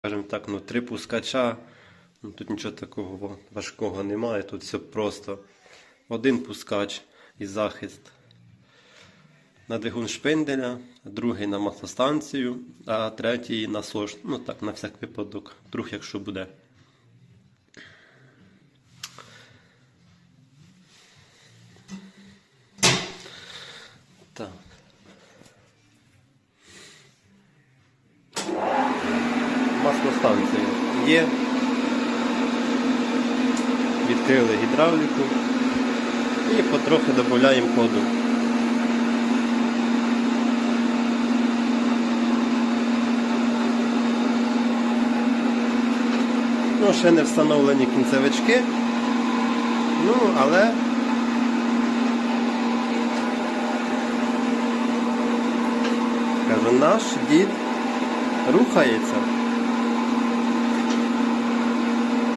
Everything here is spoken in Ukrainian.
скажімо так, ну, три пускача. Ну, тут нічого такого важкого немає, тут все просто. Один пускач і захист на двигун шпинделя, другий на маслостанцію, а третій на сош. Ну так, на всяк випадок, вдруг якщо буде. Так. Маслостанція є. Відкрили гідравліку і потрохи додаємо ходу. Ну, ще не встановлені кінцевички. Ну, але кажу, наш дід рухається.